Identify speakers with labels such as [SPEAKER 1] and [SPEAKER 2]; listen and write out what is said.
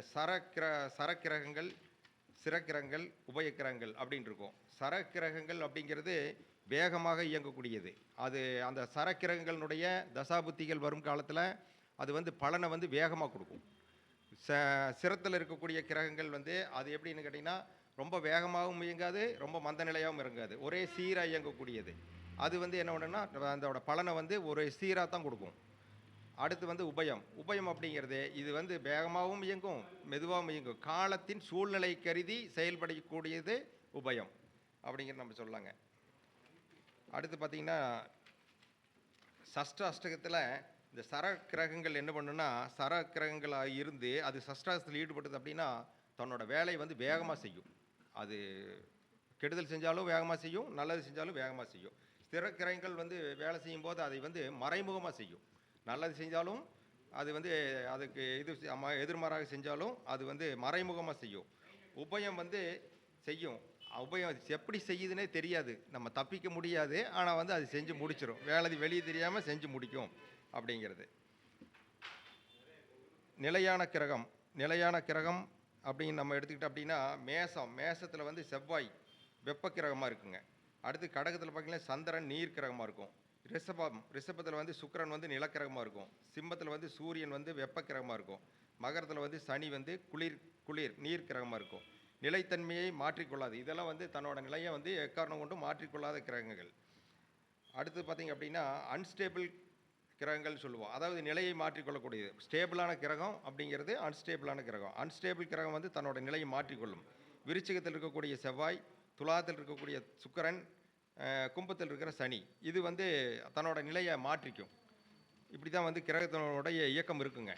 [SPEAKER 1] இந்த சரக்கிர சரக்கிரகங்கள் சிறக்கிரகங்கள் உபயக்கிரகங்கள் அப்படின்னு இருக்கும் சரக்கிரகங்கள் அப்படிங்கிறது வேகமாக இயங்கக்கூடியது. அது அந்த சரக்கிரகங்களுடைய தசாபுத்திகள் வரும் காலத்தில் அது வந்து பலனை வந்து வேகமாக கொடுக்கும். ச சிரத்தில் இருக்கக்கூடிய கிரகங்கள் வந்து அது எப்படின்னு கேட்டிங்கன்னா ரொம்ப வேகமாகவும் இயங்காது ரொம்ப மந்த நிலையாகவும் இறங்காது. ஒரே சீராக இயங்கக்கூடியது. அது வந்து என்ன பண்ணுன்னா அதோட பலனை வந்து ஒரு சீராக தான் கொடுக்கும். அடுத்து வந்து உபயம். உபயம் அப்படிங்கிறது இது வந்து வேகமாகவும் இயங்கும் மெதுவாகவும் இயங்கும். காலத்தின் சூழ்நிலை கருதி செயல்படக்கூடியது உபயம் அப்படிங்கிறது நம்ம சொல்லலாங்க. அடுத்து பார்த்தீங்கன்னா சஷ்ட அஷ்டகத்தில் இந்த சர கிரகங்கள் என்ன பண்ணுன்னா சர கிரகங்களாக இருந்து அது சஷ்டாசத்தில் ஈடுபட்டது அப்படின்னா தன்னோட வேலையை வந்து வேகமாக செய்யும். அது கெடுதல் செஞ்சாலும் வேகமாக செய்யும் நல்லது செஞ்சாலும் வேகமாக செய்யும். ஸ்திர கிரகங்கள் வந்து வேலை செய்யும் போது அதை வந்து மறைமுகமாக செய்யும். நல்லது செஞ்சாலும் அது வந்து அதுக்கு இது ம- எதிர்மாறாக செஞ்சாலும் அது வந்து மறைமுகமாக செய்யும். உபயம் வந்து செய்யும். உபயம் அது எப்படி செய்யுதுன்னே தெரியாது. நம்ம தப்பிக்க முடியாது. ஆனால் வந்து அது செஞ்சு முடிச்சிடும் வேலை வெளியே தெரியாமல் செஞ்சு முடிக்கும் அப்படிங்கிறது. நிலையான கிரகம். நிலையான கிரகம் அப்படின்னு நம்ம எடுத்துக்கிட்டோம் அப்படின்னா மேசம். மேசத்தில் வந்து செவ்வாய். வெப்ப கிரகமாக இருக்குங்க. அடுத்து கடகத்தில் பார்த்தீங்கன்னா சந்திரன் நீர் கிரகமாக இருக்கும். ரிஷபம் ரிஷபத்தில் வந்து சுக்கரன் வந்து நிலக்கிரகமாக இருக்கும். சிம்மத்தில் வந்து சூரியன் வந்து வெப்பக்கிரகமாக இருக்கும். மகரத்தில் வந்து சனி வந்து குளிர் குளிர் நீர் கிரகமாக இருக்கும். நிலைத்தன்மையை மாற்றிக்கொள்ளாது. இதெல்லாம் வந்து தன்னோட நிலையை வந்து எக்காரணம் கொண்டும் மாற்றிக்கொள்ளாத கிரகங்கள். அடுத்து பார்த்தீங்க அப்படின்னா அன்ஸ்டேபிள் கிரகங்கள் சொல்லுவோம். அதாவது நிலையை மாற்றிக்கொள்ளக்கூடியது. ஸ்டேபிளான கிரகம் அப்படிங்கிறது அன்ஸ்டேபிளான கிரகம். அன்ஸ்டேபிள் கிரகம் வந்து தன்னோட நிலையை மாற்றிக்கொள்ளும். விருச்சிகத்தில் இருக்கக்கூடிய செவ்வாய் துலாத்தில் இருக்கக்கூடிய சுக்கரன் கும்பத்தில் இருக்கிற சனி இது வந்து தன்னோட நிலையை மாற்றிக்கும். இப்படி தான் வந்து கிரகத்தினுடைய இயக்கம் இருக்குங்க.